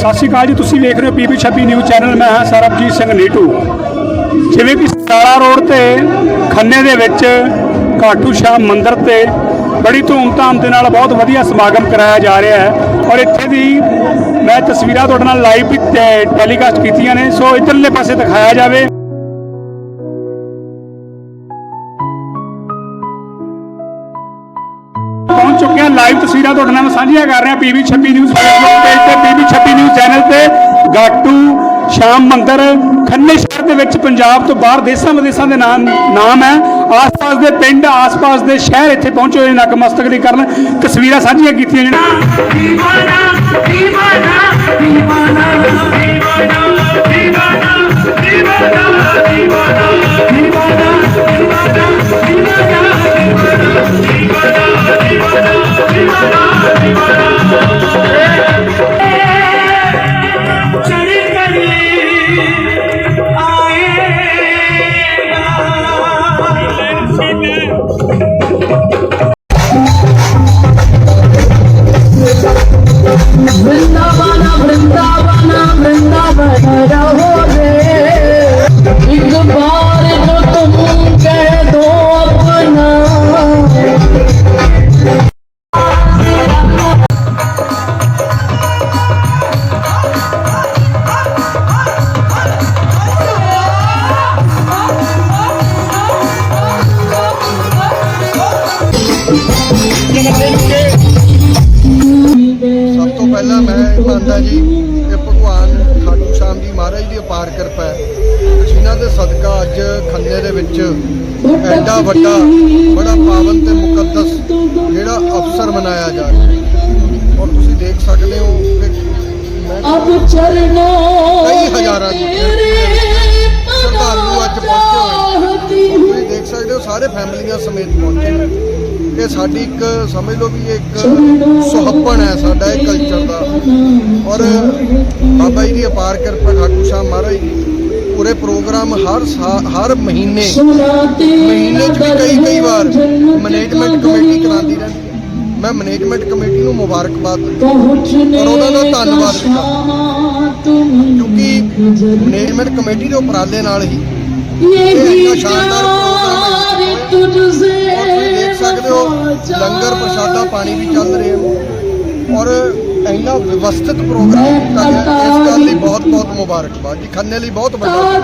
ਸਤਿ ਸ਼੍ਰੀ ਅਕਾਲ ਜੀ, ਤੁਸੀਂ ਵੇਖ ਰਹੇ ਹੋ ਪੀਪੀ 26 ਨਿਊਜ਼ ਚੈਨਲ, ਮੈਂ ਹਾਂ ਸਰਬਜੀਤ ਸਿੰਘ ਨੀਟੂ। ਜਿਵੇਂ ਕਿ ਸਤਾਰਾ ਰੋਡ ਤੇ ਖੰਨੇ ਦੇ ਵਿੱਚ ਘਾਟੂ ਸ਼ਾਹ ਮੰਦਿਰ ਤੇ ਬੜੀ ਧੂਮਧਾਮ ਦੇ ਨਾਲ ਬਹੁਤ ਵਧੀਆ ਸਮਾਗਮ ਕਰਾਇਆ ਜਾ ਰਿਹਾ ਹੈ ਔਰ ਇੱਥੇ ਦੀ ਮੈਂ ਤਸਵੀਰਾਂ ਤੁਹਾਡੇ ਨਾਲ ਲਾਈਵ ਵੀ ਟੈ- ਟੈਲੀਕਾਸਟ ਕੀਤੀਆਂ ਨੇ, ਸੋ ਇੱਧਰਲੇ ਪਾਸੇ ਦਿਖਾਇਆ ਜਾਵੇ ਲਾਈਵ ਤਸਵੀਰਾਂ ਤੁਹਾਡੇ ਨਾਲ ਸਾਂਝੀਆਂ ਕਰ ਰਿਹਾ ਹਾਂ ਪੀਵੀ 26 ਨਿਊਜ਼ ਫੇਸਬੁੱਕ ਪੇਜ ਤੇ ਪੀਵੀ 26 ਨਿਊਜ਼ ਚੈਨਲ ਤੇ, ਗਾਟੂ, ਸ਼ਾਮ ਮੰਦਰ, ਖੰਨੇ ਸ਼ਹਿਰ ਦੇ ਵਿੱਚ ਪੰਜਾਬ ਤੋਂ ਬਾਹਰ ਦੇਸ਼ਾਂ ਵਿਦੇਸ਼ਾਂ ਦੇ ਨਾਮ ਨਾਮ ਹੈ। ਆਸ-ਪਾਸ ਦੇ ਪਿੰਡ, ਆਸ-ਪਾਸ ਦੇ ਸ਼ਹਿਰ ਇੱਥੇ ਪਹੁੰਚੇ ਹੋਏ ਨਕਮਸਤਕ ਦੀ ਕਰਨ ਤਸਵੀਰਾਂ ਸਾਂਝੀਆਂ ਕੀਤੀਆਂ ਜਿਹੜੀਆਂ せの! ਸਭ ਤੋਂ ਪਹਿਲਾਂ ਮੈਂ ਮੰਨਦਾ ਜੀ ਇਹ ਭਗਵਾਨ ਖਾਟੂ ਸ਼ਾਮ ਜੀ ਮਹਾਰਾਜ ਦੀ ਅਪਾਰ ਕਿਰਪਾ ਹੈ। ਜਿਨ੍ਹਾਂ ਦੇ ਸਦਕਾ ਅੱਜ ਖੰਨੇ ਦੇ ਵਿੱਚ ਐਡਾ ਵੱਡਾ ਬੜਾ ਪਾਵਨ ਤੇ ਮੁਕੱਦਸ ਜਿਹੜਾ ਅਫਸਰ ਮਨਾਇਆ ਜਾ ਰਿਹਾ ਔਰ ਤੁਸੀਂ ਦੇਖ ਸਕਦੇ ਹੋ ਕਿ ਅਬ ਚਰਨੋ ਕਈ ਹਜ਼ਾਰਾਂ ਸਰਦਾਰ ਨੂੰ ਅੱਜ ਪਹੁੰਚੇ ਹੋਏ ਤੁਸੀਂ ਦੇਖ ਸਕਦੇ ਹੋ ਸਾਰੇ ਫੈਮਲੀਆਂ ਸਮੇਤ ਪਹੁੰਚੇ ਇਹ ਸਾਡੀ ਇੱਕ ਸਮਝ ਲਓ ਵੀ ਇਹ ਇੱਕ ਸੁਹੱਪਣ ਹੈ ਸਾਡਾ ਇਹ ਕਲਚਰ ਦਾ। ਔਰ ਬਾਬਾ ਜੀ ਦੀ ਅਪਾਰ ਕਿਰਪਾ ਖਾਟੂ ਸ਼ਾਮ ਮਹਾਰਾਜ ਜੀ ਪੂਰੇ ਪ੍ਰੋਗਰਾਮ ਹਰ ਹਰ ਮਹੀਨੇ ਮਹੀਨੇ ਚ ਵੀ ਕਈ ਕਈ ਵਾਰ ਮੈਨੇਜਮੈਂਟ ਕਮੇਟੀ ਕਰਾਉਂਦੀ ਰਹਿੰਦੀ ਮੈਂ ਮੈਨੇਜਮੈਂਟ ਕਮੇਟੀ ਨੂੰ ਮੁਬਾਰਕਬਾਦ ਦਿੰਦਾ ਔਰ ਉਹਨਾਂ ਦਾ ਧੰਨਵਾਦ ਕਿਉਂਕਿ ਮੈਨੇਜਮੈਂਟ ਕਮੇਟੀ ਦੇ ਉਪਰਾਲੇ ਨਾਲ ਹੀ यही ਸ਼ਾਨਦਾਰ ਪ੍ਰੋਗਰਾਮ ਹੈ। ਲੰਗਰ ਪ੍ਰਸ਼ਾਦਾ ਪਾਣੀ ਵੀ ਚੱਲ ਰਿਹਾ ਔਰ ਇੰਨਾ ਵਿਵਸਥਿਤ ਪ੍ਰੋਗਰਾਮ ਕੀਤਾ ਗਿਆ ਇਸ ਗੱਲ ਲਈ ਬਹੁਤ ਬਹੁਤ ਮੁਬਾਰਕਬਾਦ ਜੀ। ਖੰਨੇ ਲਈ ਬਹੁਤ ਵੱਡਾ